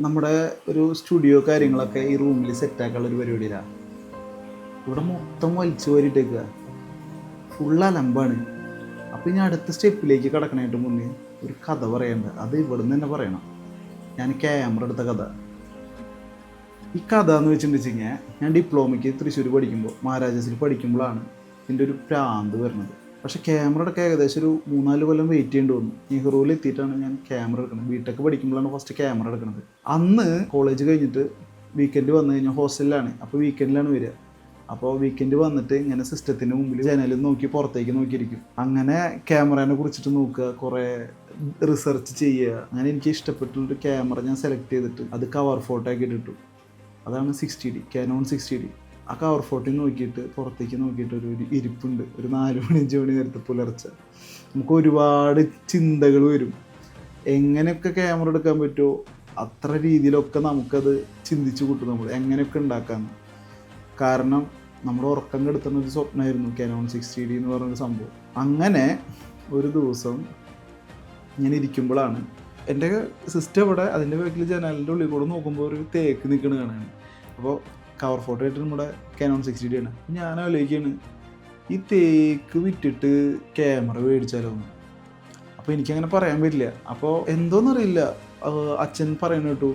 നമ്മുടെ ഒരു സ്റ്റുഡിയോ കാര്യങ്ങളൊക്കെ ഈ റൂമിൽ സെറ്റാക്കാനുള്ള ഒരു പരിപാടിയിലാണ് ഇവിടെ മൊത്തം വലിച്ചു വാരിട്ടേക്കുക ഫുൾ അലമ്പാണ്. അപ്പോൾ ഇനി അടുത്ത സ്റ്റെപ്പിലേക്ക് കടക്കണായിട്ട് മുന്നേ ഒരു കഥ പറയണ്ട. അത് ഇവിടുന്ന് തന്നെ പറയണം. ഞാൻ ക്യാമറ എടുത്ത കഥ. ഈ കഥ എന്ന് വെച്ചിട്ടുണ്ടെച്ച് കഴിഞ്ഞാൽ ഞാൻ ഡിപ്ലോമയ്ക്ക് തൃശ്ശൂർ പഠിക്കുമ്പോൾ മഹാരാജാസിൽ പഠിക്കുമ്പോഴാണ് ഇതിന്റെ ഒരു പ്രാന്ത് വരുന്നത്. പക്ഷേ ക്യാമറയുടെയൊക്കെ ഏകദേശം ഒരു മൂന്നാൽ കൊല്ലം വെയിറ്റ് ചെയ്യേണ്ടി വന്നു. നെഹ്റുവിൽ എത്തിയിട്ടാണ് ഞാൻ ക്യാമറ എടുക്കുന്നത്. ബിടെക് പഠിക്കുമ്പോഴാണ് ഫസ്റ്റ് ക്യാമറ എടുക്കുന്നത്. അന്ന് കോളേജ് കഴിഞ്ഞിട്ട് വീക്കെൻഡ് വന്നു കഴിഞ്ഞാൽ ഹോസ്റ്റലിലാണ് അപ്പോൾ വീക്കെൻഡിലാണ് വരിക. അപ്പോൾ വീക്കെൻഡ് വന്നിട്ട് ഇങ്ങനെ സിസ്റ്റത്തിന്റെ മുമ്പിൽ ജനലിൽ നോക്കി പുറത്തേക്ക് നോക്കിയിരിക്കും. അങ്ങനെ ക്യാമറേനെ കുറിച്ചിട്ട് നോക്കുക കുറേ റിസർച്ച് ചെയ്യുക. അങ്ങനെ എനിക്ക് ഇഷ്ടപ്പെട്ടുള്ളൊരു ക്യാമറ ഞാൻ സെലക്ട് ചെയ്തിട്ട് അത് കവർ ഫോട്ടോ ആക്കി ഇട്ടിട്ടു. അതാണ് sixty D Canon sixty D ആ കവർ ഫോട്ടോ നോക്കിയിട്ട് പുറത്തേക്ക് നോക്കിയിട്ട് ഒരു ഇരിപ്പുണ്ട്. ഒരു നാല് മണി അഞ്ച് മണി നേരത്തെ പുലർച്ചെ. നമുക്ക് ഒരുപാട് ചിന്തകൾ വരും. എങ്ങനെയൊക്കെ ക്യാമറ എടുക്കാൻ പറ്റുമോ? അത്ര രീതിയിലൊക്കെ നമുക്കത് ചിന്തിച്ചു കൂട്ടും നമ്മൾ എങ്ങനെയൊക്കെ ഉണ്ടാക്കാമെന്ന് കാരണം നമ്മൾ ഉറക്കം കെടുത്തുന്ന ഒരു സ്വപ്നമായിരുന്നു കാനോൺ സിക്സ്റ്റി ഡി എന്ന് പറഞ്ഞൊരു സംഭവം. അങ്ങനെ ഒരു ദിവസം ഞാൻ ഇരിക്കുമ്പോഴാണ് എന്റെ സിസ്റ്റം ഇവിടെ അതിന്റെ ബാക്കിൽ ജനലിന്റെ ഉള്ളിൽ കൂടെ നോക്കുമ്പോൾ ഒരു തേക്ക് നിൽക്കുന്നത് കാണാണ് അപ്പോൾ കവർ ഫോട്ടോ ആയിട്ട് നമ്മുടെ കാനോൺ സിക്സ്റ്റി ഡി ആണ്. ഞാൻ ആലോചിക്കുകയാണ് ഈ തേക്ക് വിറ്റിട്ട് ക്യാമറ മേടിച്ചാലോ എന്ന്. അപ്പോൾ എനിക്കങ്ങനെ പറയാൻ പറ്റില്ല. അപ്പോൾ എന്തോന്നറിയില്ല. അച്ഛൻ പറയുന്ന കേട്ടു.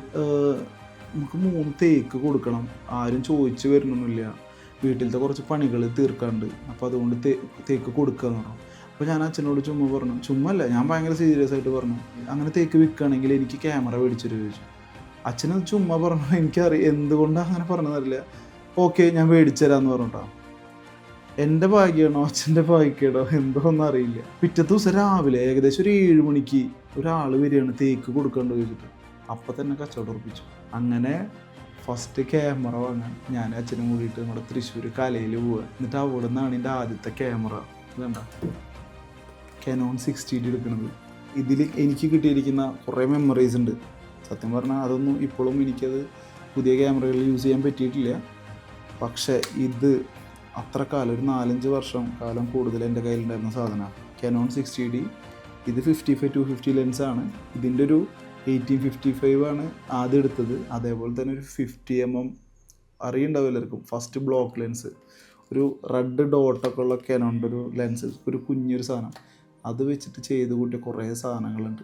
നമുക്ക് മൂന്ന് തേക്ക് കൊടുക്കണം. ആരും ചോദിച്ചു വരുന്നൊന്നുമില്ല വീട്ടിലത്തെ കുറച്ച് പണികൾ തീർക്കാണ്ട് അപ്പോൾ അതുകൊണ്ട് തേ തേക്ക് കൊടുക്കുക എന്ന് പറഞ്ഞു. അപ്പോൾ ഞാൻ അച്ഛനോട് ചുമ്മാ പറഞ്ഞു. ചുമ്മല്ല ഞാൻ ഭയങ്കര സീരിയസ് ആയിട്ട് പറഞ്ഞു. അങ്ങനെ തേക്ക് വിൽക്കുകയാണെങ്കിൽ എനിക്ക് ക്യാമറ മേടിച്ചിട്ട് ചോദിച്ചു അച്ഛനത് ചുമ്മാ പറഞ്ഞു എനിക്കറിയാം എന്തുകൊണ്ടാണ് അങ്ങനെ പറഞ്ഞതറിയില്ല ഓക്കെ ഞാൻ മേടിച്ചു തരാമെന്ന് പറഞ്ഞിട്ടാ. എന്റെ ഭാഗ്യമാണോ അച്ഛന്റെ ഭാഗ്യമാണോ എന്തോന്നും അറിയില്ല. പിറ്റത്തെ ദിവസം രാവിലെ ഏകദേശം ഒരു ഏഴ് മണിക്ക് ഒരാൾ വരികയാണ് തേക്ക് കൊടുക്കേണ്ടി ചോദിച്ചിട്ട്. അപ്പം തന്നെ കച്ചവടം ഉറപ്പിച്ചു. അങ്ങനെ ഫസ്റ്റ് ക്യാമറ വാങ്ങാൻ ഞാൻ അച്ഛനും കൂടിയിട്ട് നമ്മുടെ തൃശ്ശൂർ കലയിൽ പോവുക എന്നിട്ട് അവിടെ നിന്നാണ് എന്റെ ആദ്യത്തെ ക്യാമറ ഇതുണ്ട. കനോൺ സിക്സ്റ്റി എടുക്കുന്നത് ഇതിൽ എനിക്ക് കിട്ടിയിരിക്കുന്ന കുറേ മെമ്മറീസ് ഉണ്ട്. സത്യം പറഞ്ഞാൽ അതൊന്നും ഇപ്പോഴും എനിക്കത് പുതിയ ക്യാമറകളിൽ യൂസ് ചെയ്യാൻ പറ്റിയിട്ടില്ല. പക്ഷേ ഇത് അത്ര കാലം ഒരു നാലഞ്ച് വർഷം കാലം കൂടുതൽ എന്റെ കയ്യിലുണ്ടായിരുന്ന സാധനമാണ്. കനോൺ സിക്സ്റ്റി ഡി ഇത് ഫിഫ്റ്റി ഫൈവ് ടു ഫിഫ്റ്റി ലെൻസാണ് ഇതിന്റെ ഒരു എയ്റ്റീൻ ഫിഫ്റ്റി ഫൈവ് ആണ് ആദ്യം എടുത്തത്. അതേപോലെ തന്നെ ഒരു ഫിഫ്റ്റി എം എം അറിയുണ്ടാവും എല്ലാവർക്കും. ഫസ്റ്റ് ബ്ലോക്ക് ലെൻസ് ഒരു റെഡ് ഡോട്ടൊക്കെ ഉള്ള കനോണിന്റെ ഒരു ലെൻസ് ഒരു കുഞ്ഞൊരു സാധനം. അത് വെച്ചിട്ട് ചെയ്ത് കൂട്ടിയ കുറേ സാധനങ്ങളുണ്ട്.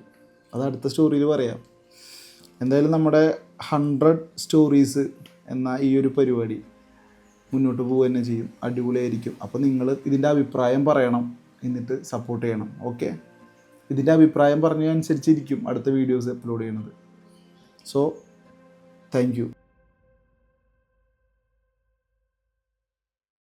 അത് അടുത്ത സ്റ്റോറിയിൽ പറയാം. എന്തായാലും നമ്മുടെ ഹൺഡ്രഡ് സ്റ്റോറീസ് എന്ന ഈ ഒരു പരിപാടി മുന്നോട്ട് പോവുക തന്നെ ചെയ്യും. അടിപൊളിയായിരിക്കും. അപ്പോൾ നിങ്ങൾ ഇതിന്റെ അഭിപ്രായം പറയണം. എന്നിട്ട് സപ്പോർട്ട് ചെയ്യണം. ഓക്കെ ഇതിന്റെ അഭിപ്രായം പറഞ്ഞതനുസരിച്ചിരിക്കും അടുത്ത വീഡിയോസ് അപ്ലോഡ് ചെയ്യണത് സോ താങ്ക്